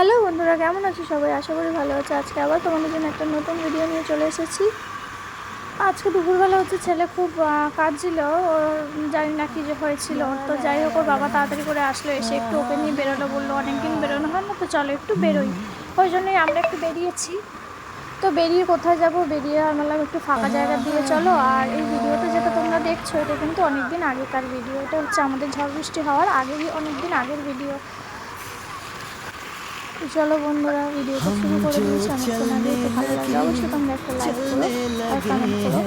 Hello বন্ধুরা, কেমন আছো সবাই? আশা করি ভালো আছে। আজকে আবার তোমাদের জন্য একটা নতুন ভিডিও নিয়ে চলে এসেছি। আজকে দুপুরবেলা হচ্ছে ছেলে খুব কাঁদছিল। ওর জানি না কি যে হয়েছিল। তো যাই হোক, ওর বাবা তাড়াতাড়ি করে আসলো। এসে একটু ওকে নিয়ে বেরোলো। বলল, অনেকদিন বেরোনো হয় না তো, চলো একটু বেরোই। ওই জন্যই আমরা একটু বেরিয়েছি। তো বেরিয়ে কোথায় যাব? বেরিয়ে বললাম, একটু ফাঁকা জায়গা দিয়ে চলো। আর এই ভিডিওটা যেটা তোমরা দেখছ, এটা কিন্তু অনেক দিন আগেকার ভিডিও। এটা হচ্ছে আমাদের ঝড় বৃষ্টি হওয়ার আগেরই অনেক দিন আগের ভিডিও। তো চলো বন্ধুরা ভিডিওটা শুরু করে দিয়েছি আমার চ্যানেলে তো ভালো লাগলে অবশ্যই তোমরা একটা লাইক করো। আর কমেন্ট করো।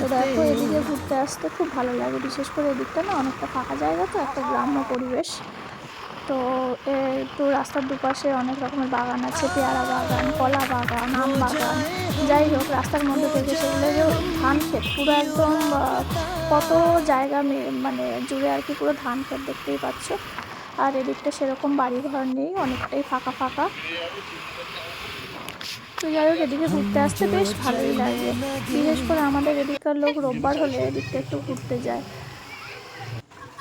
তো দেখো এদিকে ঘুরতে আসতে খুব ভালো লাগে। বিশেষ করে এদিকটা না অনেকটা ফাঁকা জায়গা তো একটা গ্রাম্য পরিবেশ। তো একটু রাস্তার দুপাশে অনেক রকমের বাগান আছে। পেয়ারা বাগান কলা বাগান আম বাগান। যাই হোক রাস্তার মধ্যে থেকে সেগুলো যে ধান ক্ষেত পুরো একদম কত জায়গা মানে জুড়ে আর কি পুরো ধান ক্ষেত দেখতেই পাচ্ছ। আর এদিকটা সেরকম বাড়ি ঘর নেই, অনেকটাই ফাঁকা ফাঁকা। তো যাই হোক, এদিকে ঘুরতে আসতে বেশ ভালোই লাগে। বিশেষ করে আমাদের এদিককার লোক রোববার হলে এদিকটা একটু ঘুরতে যায়।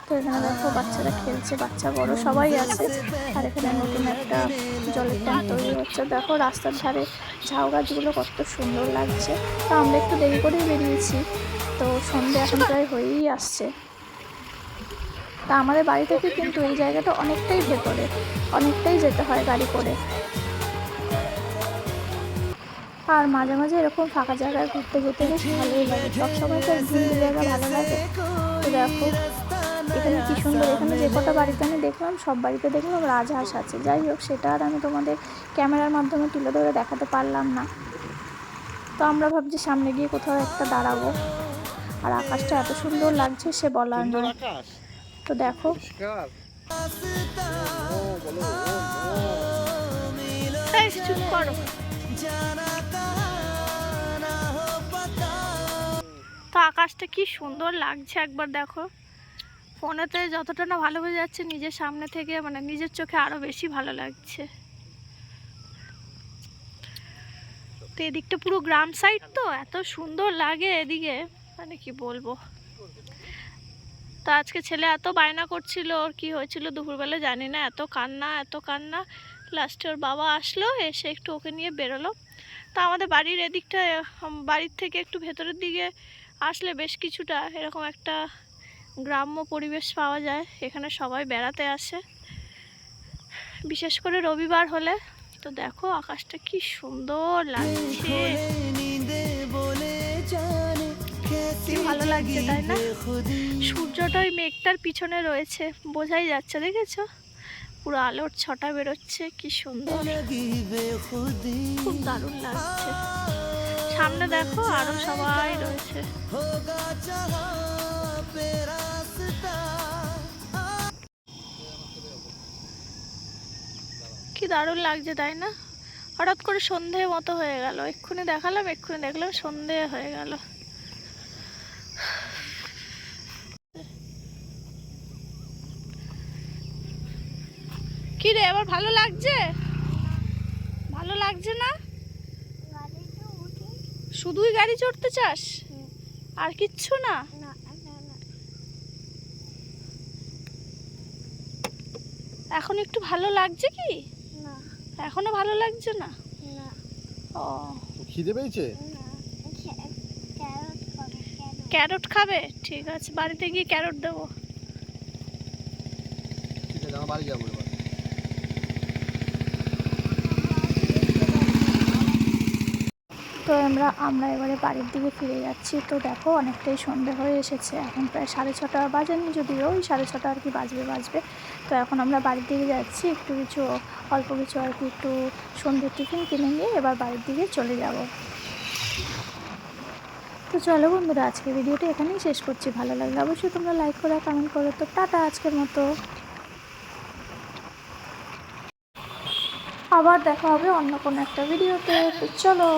তো এখানে দেখো বাচ্চারা খেলছে, বাচ্চা বড়, সবাই আছে। আর এখানে নতুন একটা জলের ট্যাঙ্ক তৈরি হচ্ছে। দেখো রাস্তার ধারে ঝাউ গাছগুলো কত সুন্দর লাগছে। তো আমরা একটু দেরি করেই বেরিয়েছি। তো সন্ধে এখন প্রায় হয়েই আসছে। তা আমাদের বাড়ি থেকে কিন্তু এই জায়গাটা অনেকটাই ভেতরে, অনেকটাই যেতে হয় গাড়ি করে। আর মাঝে মাঝে এরকম ফাঁকা জায়গায় ঘুরতে যেতে বেশ ভালোই লাগে। সবসময় তো জায়গা ভালো লাগে। তো দেখো, এখানে কি সুন্দর, এখানে যে কটা বাড়িতে আমি দেখলাম, সব বাড়িতে দেখলাম রাজহাঁস আছে। যাই হোক, সেটা আর আমি তোমাদের ক্যামেরার মাধ্যমে তুলে ধরে দেখাতে পারলাম না। তো আমরা ভাবছি সামনে গিয়ে কোথাও একটা দাঁড়াবো। আর আকাশটা এত সুন্দর লাগছে, সে বলার নয় তো দেখো। পরিষ্কার। চুপ করো। তো আকাশটা কি সুন্দর লাগছে একবার দেখো। ফোনেতে যতটা না ভালো হয়ে যাচ্ছে নিজের সামনে থেকে মানে নিজের চোখে আরও বেশি ভালো লাগছে। তো এদিকটা পুরো গ্রাম সাইড তো এত সুন্দর লাগে এদিকে। মানে কি বলব? তো আজকে ছেলে এত বায়না করছিল, ওর কি হয়েছিল দুপুরবেলা জানি না, এত কান্না এত কান্না। লাস্টে ওর বাবা আসলো, এসে একটু ওকে নিয়ে বেরোলো। তো আমাদের বাড়ির এদিকটা বাড়ির থেকে একটু ভেতরের দিকে আসলে বেশ কিছুটা এরকম একটা গ্রাম্য পরিবেশ পাওয়া যায়, এখানে সবাই বেড়াতে আসে। বিশেষ করে রবিবার হলে। তো দেখো আকাশটা কি সুন্দর লাগছে। ভালো লাগছে, তাই না? সূর্যটা ওই মেঘটার পিছনে রয়েছে, বোঝাই যাচ্ছে, দেখেছ? পুরো আলোর ছটা বেরোচ্ছে, কি সুন্দর। খুব দারুণ লাগছে। সামনে দেখো, আরও সবাই রয়েছে। কি দারুণ লাগছে, তাই না? হঠাৎ করে সন্ধে মতো হয়ে গেল। এক্ষুনি দেখালাম, এক্ষুনি দেখলাম সন্ধে হয়ে গেল। কি রে ভালো লাগছে? ভালো লাগছে না? শুধুই গাড়ি চড়তে চাস? আর কিচ্ছু না? এখন একটু ভালো লাগছে কি? এখনও ভালো লাগছে না? ও। খিদে পেয়েছে? ক্যারট খাবে? ঠিক আছে বাড়িতে গিয়ে ক্যারট দেবো। বাড়ি যাব তো আমরা আমরা এবারে বাড়ির দিকে ফিরে যাচ্ছি। তো দেখো, অনেকটাই সন্ধে হয়ে এসেছে। এখন প্রায় সাড়ে ছটা বাজেনি যদিও, ওই সাড়ে ছটা আর কি বাজবে বাজবে। তো এখন আমরা বাড়ির দিকে যাচ্ছি। একটু কিছু, অল্প কিছু আর কি একটু সন্ধ্যের টিফিন কিনে নিয়ে এবার বাড়ির দিকে চলে যাব। তো চলো বন্ধুরা, আজকে ভিডিওটা এখানেই শেষ করছি। ভালো লাগলে অবশ্যই তোমরা লাইক করো কমেন্ট করো। তো টাটা আজকের মতো। আবার দেখা হবে অন্য কোনো একটা ভিডিওতে। চলো।